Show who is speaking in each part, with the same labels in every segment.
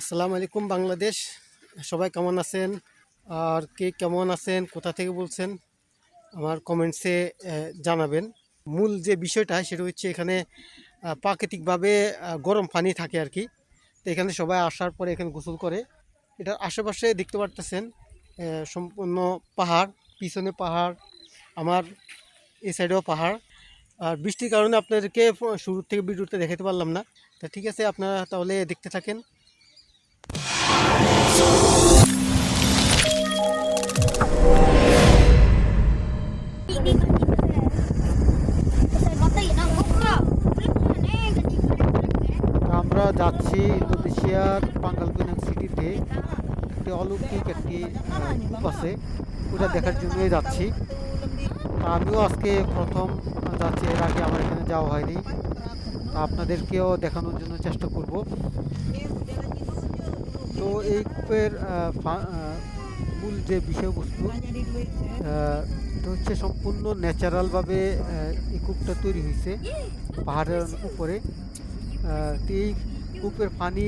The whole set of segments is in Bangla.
Speaker 1: আসসালামু আলাইকুম বাংলাদেশ। সবাই কেমন আছেন? আর কে কেমন আছেন? কোথা থেকে বলছেন? আমার কমেন্টসে জানাবেন। মূল যে বিষয়টা, সেটা হচ্ছে এখানে প্রাকৃতিকভাবে গরম পানি থাকে আর কি। তো এখানে সবাই আসার পরে এখানে গোসল করে। এটার আশেপাশে দেখতে পারতেছেন সম্পূর্ণ পাহাড়, পিছনে পাহাড়, আমার এই সাইডেও পাহাড়। আর বৃষ্টির কারণে আপনাদেরকে শুরু থেকে ভিডিওতে দেখাতে পারলাম না। তা ঠিক আছে, আপনারা তাহলে দেখতে থাকেন। আমরা যাচ্ছি ইন্দোনেশিয়ার পাঙ্গালগুনাম সিটিতে, একটি অলৌকিক একটি কূপ আছে। ওটা দেখার জন্যই যাচ্ছি। আমিও আজকে প্রথম যাচ্ছি, এর আগে আমার এখানে যাওয়া হয়নি। আপনাদেরকেও দেখানোর জন্য চেষ্টা করব। তো এই কূপের মূল যে বিষয়বস্তু এটা হচ্ছে সম্পূর্ণ ন্যাচারালভাবে এই কূপটা তৈরি হয়েছে পাহাড়ের উপরে। তো এই কূপের পানি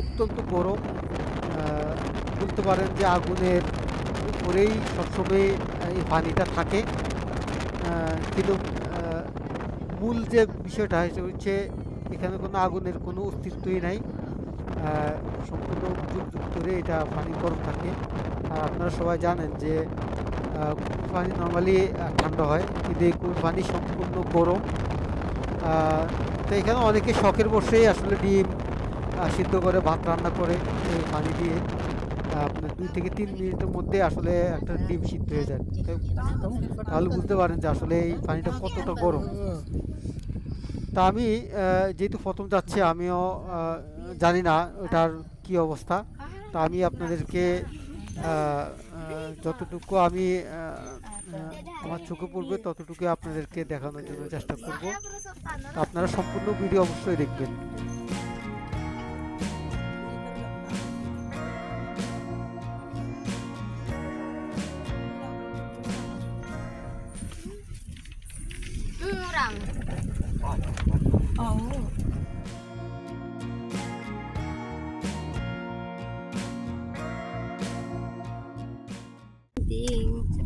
Speaker 1: অত্যন্ত গরম। বলতে পারেন যে আগুনের উপরেই সবসময় এই পানিটা থাকে। কিন্তু মূল যে বিষয়টা হচ্ছে এখানে কোনো আগুনের কোনো অস্তিত্বই নাই। সম্পূর্ণ যুগ যুগ ধরে এটা পানি গরম থাকে। আর আপনারা সবাই জানেন যে পানি নর্মালি ঠান্ডা হয়। কিন্তু এই পানি সম্পূর্ণ গরম। তো এখানে অনেকে শখের বসেই আসলে ডিম সিদ্ধ করে, ভাত রান্না করে এই পানি দিয়ে। আপনার দুই থেকে তিন মিনিটের মধ্যে আসলে একটা ডিম সিদ্ধ হয়ে যায়। তাহলে বুঝতে পারেন যে আসলে এই পানিটা কতটা গরম। তা আমি যেহেতু প্রথম যাচ্ছি, আমিও জানি না ওটার কি অবস্থা। তা আমি আপনাদেরকে যতটুকু আমি আমার চোখে পড়বে ততটুকু আপনাদেরকে দেখানোর জন্য চেষ্টা করব। আপনারা সম্পূর্ণ ভিডিও অবশ্যই দেখবেন।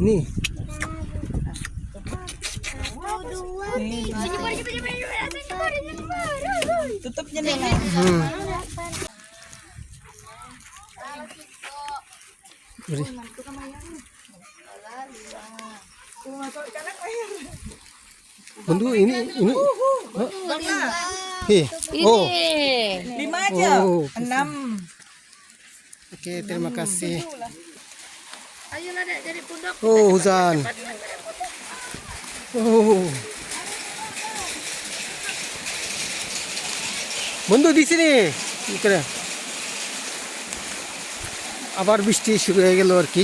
Speaker 2: ini
Speaker 3: Nih,
Speaker 2: Nyebur, nyebur, nyebur, nyebur, nyebur.
Speaker 3: tutup jendela.
Speaker 1: hmm. Beri. Bunda ini ini. Oh,
Speaker 3: Lima aja.
Speaker 1: Oh.
Speaker 3: Enam.
Speaker 1: oke terima kasih.
Speaker 2: Ayo lah, Dek, dari pundak.
Speaker 1: Oh, hujan. Oh. বন্ধু দিছি রে কি করে আবার বৃষ্টি শুরু হয়ে গেল আর কি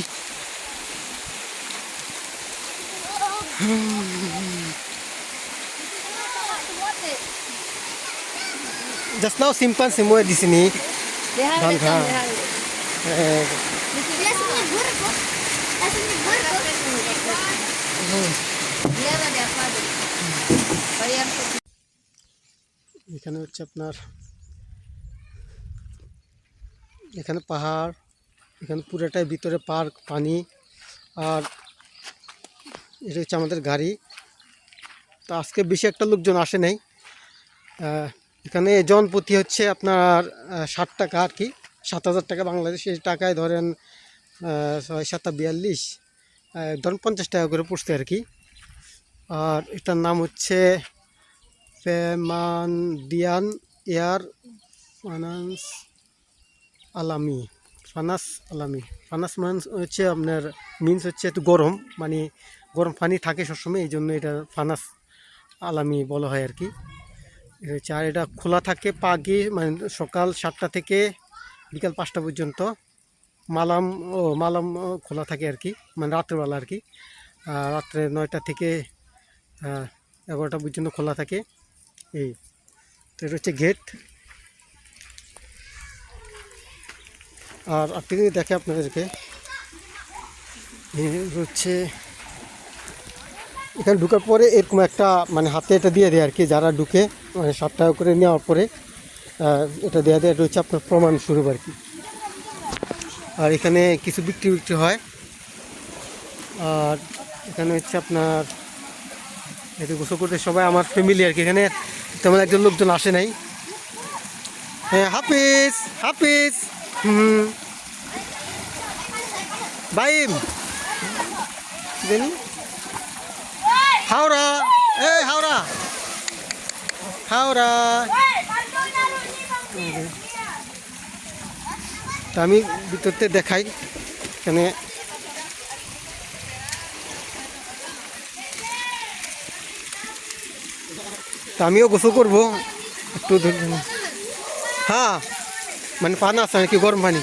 Speaker 1: Just now simpan semua di sini.
Speaker 2: Lihat,
Speaker 1: Dan এখানে হচ্ছে আপনার, এখানে পাহাড়, এখানে পুরোটাই ভিতরে পার্ক, পানি, আর এটা হচ্ছে আমাদের গাড়ি। তো আজকে বেশি একটা লোকজন আসে নাই। এখানে জন প্রতি হচ্ছে আপনার ষাট টাকা আর কি, সাত হাজার টাকা বাংলাদেশের টাকায় ধরেন ছয় সাতটা বিয়াল্লিশ ধরেন পঞ্চাশ টাকা করে পড়ছে আর কি। আর এটার নাম হচ্ছে পেমান্ডিয়ান এয়ার ফানান্স আলামি ফানাস আলামি। ফানাস মান হচ্ছে আপনার মিন্স হচ্ছে একটু গরম মানে গরম পানি থাকে সবসময়, এই জন্য এটা ফানাস আলামি বলা হয় আর কি। আর এটা খোলা থাকে পাগি মানে সকাল সাতটা থেকে বিকাল পাঁচটা পর্যন্ত। মালাম, ও, মালাম খোলা থাকে আর কি মানে রাত্রেবেলা আর কি। রাত্রে নয়টা থেকে এগারোটা পর্যন্ত খোলা থাকে। এই, তো এটা হচ্ছে গেট। আর আপনি দেখে আপনাদেরকে হচ্ছে, এখানে ঢুকার পরে এরকম একটা মানে হাতে এটা দিয়ে দেয় আর কি, যারা ঢুকে মানে ষাট টাকা করে নেওয়ার পরে এটা দেওয়া দেয়, এটা হচ্ছে আপনার প্রমাণ শুরু আর কি। আর এখানে কিছু বিক্রি বিক্রি হয়। আর এখানে হচ্ছে আপনার এতে গোসল করতে সবাই আমার ফ্যামিলি আর কি। এখানে তেমন একজন লোকজন আসে নাই। হ্যাঁ হাফিজ হাফিজ হুম। বাইম হাওড়া এই হাওড়া। হাওড়া। তা আমি ভিতরতে দেখাই এখানে আমিও গোসল করব একটু হ্যাঁ মানে পানাস নাকি গরম পানি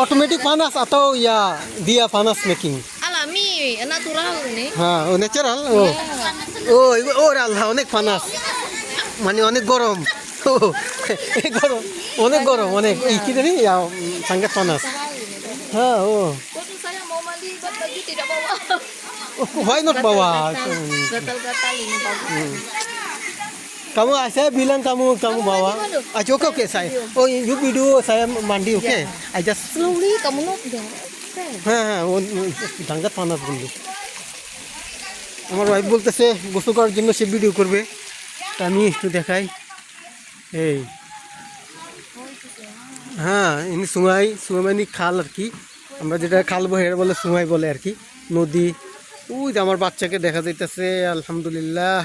Speaker 1: automatic panas atau ya dia panas making
Speaker 2: Alami, natural ini.
Speaker 1: হ্যাঁ ও ন্যাচারাল ও ও ও রে আল্লাহ অনেক পানাস মানে অনেক গরম ও অনেক গরম অনেক এই কি জানি ইয়া, sangat panas হ্যাঁ ও. Oh,
Speaker 2: bagus.
Speaker 1: kamu ah, saya bilang kamu kamu bawa ah oke oke saya oh you video saya mandi oke I just
Speaker 2: Slowly kamu not there.
Speaker 1: হ্যাঁ হ্যাঁ ও ডাঙ্গাত পানাস বন্ধু আমার ওয়াইফ বলতেছে গোসল করার জন্য সে ভিডিও করবে তা আমি একটু দেখাই এই। হ্যাঁ ইনি সুমাই সুমাইনি খাল আর কি। আমরা যেটা খাল বলে বলে সুমাই বলে আর কি। নদী। ওই যে আমার বাচ্চাকে দেখা যাইতেছে, আলহামদুলিল্লাহ।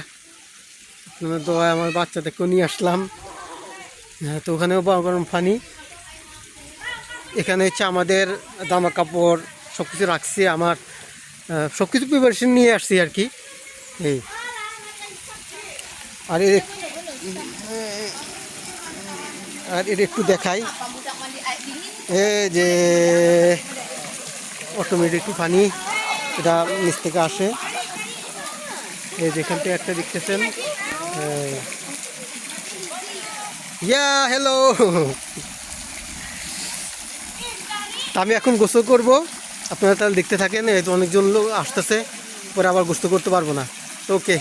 Speaker 1: আপনার দোয়ায় আমার বাচ্চাটাকেও নিয়ে আসলাম। হ্যাঁ তো ওখানেও বা গরম পানি। এখানে হচ্ছে আমাদের জামা কাপড় সব কিছু রাখছি, আমার সব কিছু প্রিপারেশন নিয়ে আসছি আর কি। এই। আর আর এটা একটু দেখাই। এই যে অটোমেটিক একটু পানি এটা নিচ থেকে আসে। এই যেখান থেকে একটা দেখতেছেন। ইয়া হ্যালো আমি এখন গোসল করব। আপনারা তাহলে দেখতে থাকেন, এই তো অনেকজন লোক আসতেছে, পরে আবার গোসল করতে পারব না। ওকে।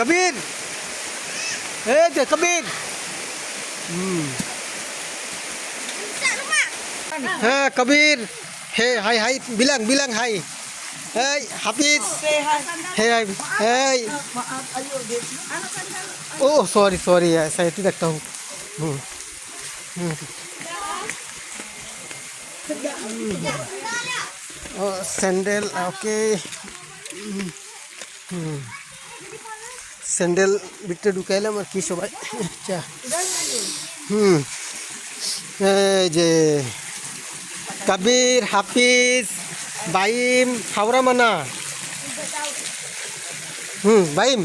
Speaker 1: কবির এই যে কবির হুম হ্যাঁ Kabir hey hi hi bilang bilang hi Hey, Hafiz.
Speaker 3: Say hi.
Speaker 1: Hey, I, hey. Oh, sorry, sorry. ya, Saya tidak tahu. Hmm. Hmm. Oh, sandal. Okay. Hmm. Hmm. Sandal ভিতরে ঢুকাইলাম আর কি সবাই আচ্ছা হুম এই যে কাবির হাফিজ বাইম হাওড়া মানা হুম বাইম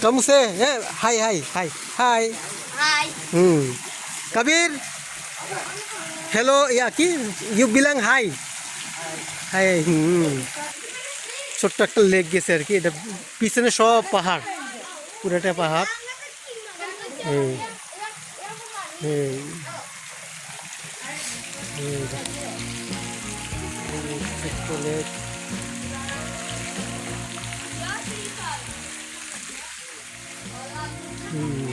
Speaker 1: kamu say eh hai hai hai hai
Speaker 2: Hai.
Speaker 1: hmm kabir hello ya ki you bilang hi. Hi হুম ছোট্ট একটা লেক গেছে আর কি এটা পিছনে সব পাহাড় পুরাটা পাহাড় এই এই এই এই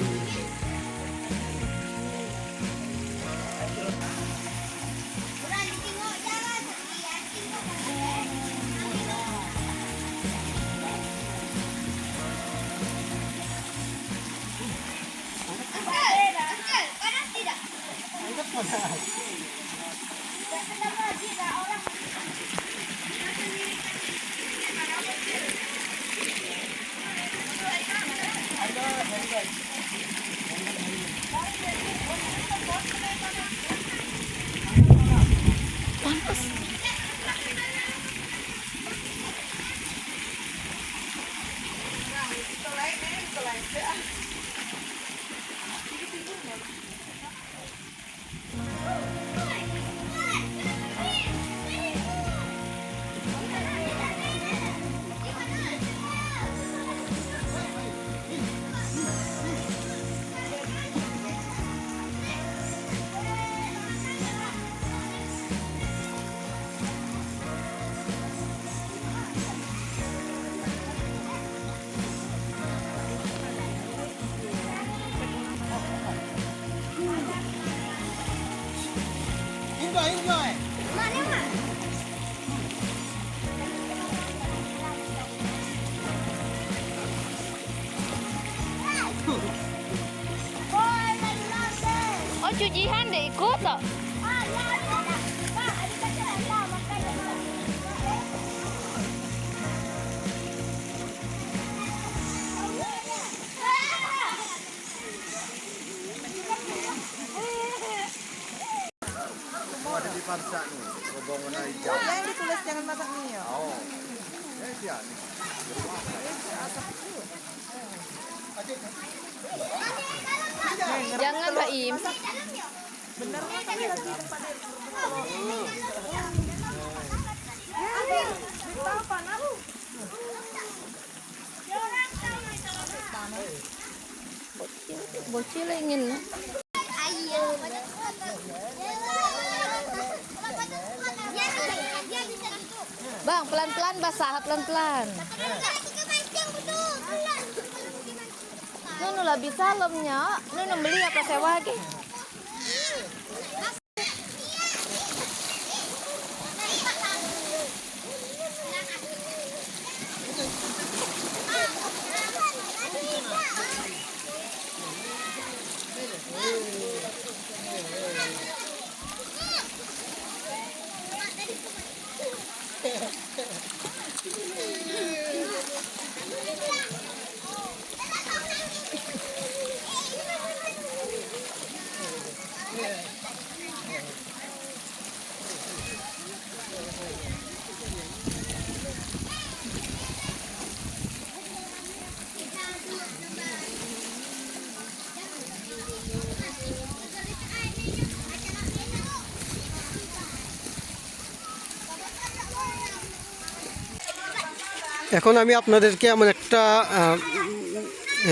Speaker 2: Oh, cucian deh ikut?
Speaker 4: Ada di Parsa nih, Robong warna hijau.
Speaker 3: Yang ditulis jangan masak mie ya.
Speaker 4: Oh, ya dia nih.
Speaker 2: Jangan Mbak Im.
Speaker 3: Bener tempat
Speaker 2: Bocil ingin.
Speaker 5: Ayo.
Speaker 2: Bang, pelan-pelan basah, pelan-pelan. Nunu lah bisa lemnya. Nunu beli apa sewa ke?
Speaker 1: এখন আমি আপনাদেরকে এমন একটা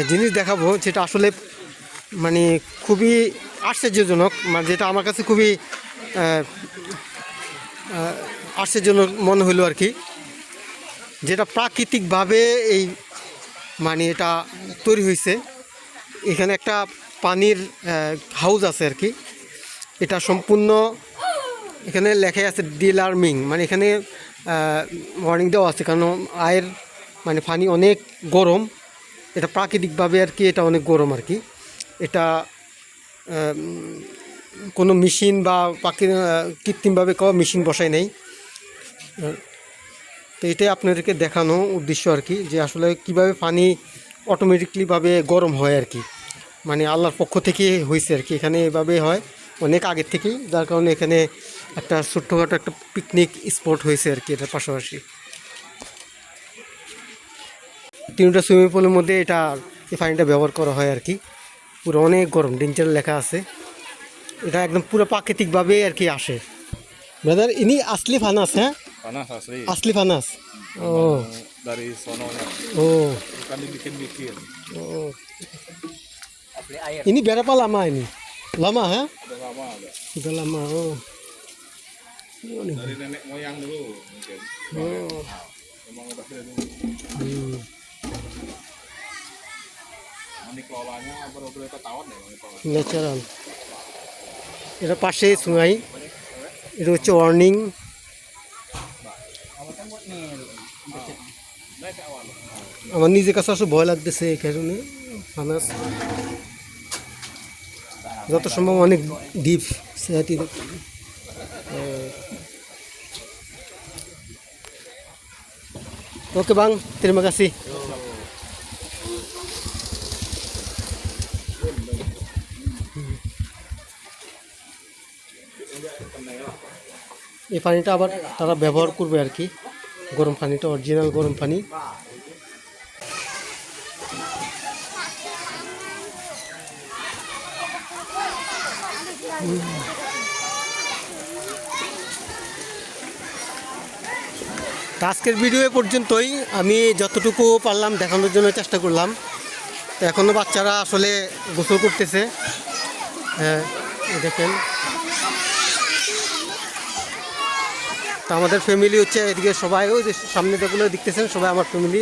Speaker 1: জিনিস দেখাবো যেটা আসলে মানে খুবই আশ্চর্যজনক মানে যেটা আমার কাছে খুবই আশ্চর্যজনক মনে হলো আর কি। যেটা প্রাকৃতিকভাবে এই মানে এটা তৈরি হয়েছে। এখানে একটা পানির হাউস আছে আর কি। এটা সম্পূর্ণ এখানে লেখাই আছে ডিলার্মিং মানে এখানে ওয়ার্নিং দেওয়া আছে, কারণ আয়ের মানে পানি অনেক গরম। এটা প্রাকৃতিকভাবে আর কি, এটা অনেক গরম আর কি। এটা কোনো মেশিন বা পাখি কৃত্রিমভাবে কেউ মেশিন বসায় নেই। তো এটাই আপনাদেরকে দেখানো উদ্দেশ্য আর কি, যে আসলে কীভাবে পানি অটোমেটিকলিভাবে গরম হয় আর কি। মানে আল্লাহর পক্ষ থেকে হয়েছে আর কি, এখানে এভাবে হয়, অনেক আগের থেকেই, যার কারণে এখানে একটা ছোট্টখাটো একটা পিকনিক স্পট হয়েছে আর কি এটার পাশাপাশি। তিনটা সুইমিং পুলের মধ্যে এটা এই পানিটা ব্যবহার করা হয় আর কি। পুরো অনেক গরম ডেঞ্জার লেখা আছে। এটা একদম পুরো প্রাকৃতিকভাবে আর কি আসে। ব্রাদার ইনি আসলি ফানাস হ্যাঁ? আসলি। ফানাস। ও। ও।
Speaker 6: bukan dibikin-bikin
Speaker 1: Oh. Ini berapa lama ini? Lama Oh.
Speaker 6: dari nenek moyang dulu mungkin
Speaker 1: Oh.
Speaker 6: memang udah dari dulu
Speaker 1: Hmm.
Speaker 6: ini kelolanya boleh ketahuan ya
Speaker 1: natural এটা পাশে সুঙাই এটা হচ্ছে ওয়ার্নিং আমার নিজের কাছে আসলে ভয় লাগতেছে এই কারণে ফানাস যত সম্ভব অনেক ডিপ সেহাতি ওকে বাং terima kasih. এই পানিটা আবার তারা ব্যবহার করবে আর কি গরম পানিটা অরিজিনাল গরম পানি তো আজকের ভিডিও পর্যন্তই। আমি যতটুকু পারলাম দেখানোর জন্য চেষ্টা করলাম। তো এখনও বাচ্চারা আসলে গোসল করতেছে। হ্যাঁ দেখেন। তো আমাদের ফ্যামিলি হচ্ছে এদিকে সবাই, ওই যে সামনে যেগুলো দেখতেছেন সবাই আমার ফ্যামিলি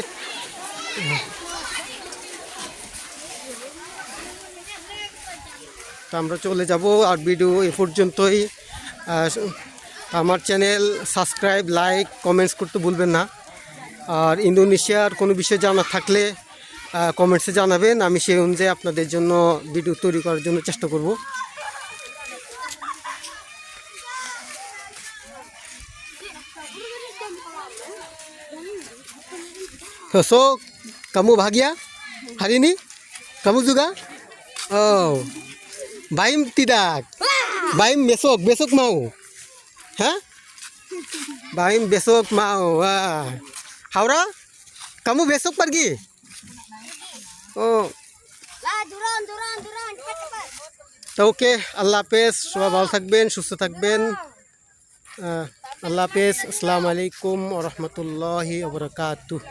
Speaker 1: তো আমরা চলে যাব আর ভিডিও এ পর্যন্তই। আমার চ্যানেল সাবস্ক্রাইব লাইক কমেন্টস করতে ভুলবেন না আর ইন্দোনেশিয়ার কোনো বিষয় জানা থাকলে কমেন্টসে জানাবেন আমি সেই অনুযায়ী আপনাদের জন্য ভিডিও তৈরি করার জন্য চেষ্টা করব So, kamu bahagia hari ini? Kamu juga? Oh, Baim বাইম Baim besok, besok Hah? Baim besok mau. Wah. Haura? Kamu besok pergi? Oh. তো ওকে আল্লাহ হাফেজ সবাই ভালো থাকবেন সুস্থ থাকবেন আল্লাহ হাফেজ আসসালামু আলাইকুম রহমতুল্লাহি ওবরাকাতুহ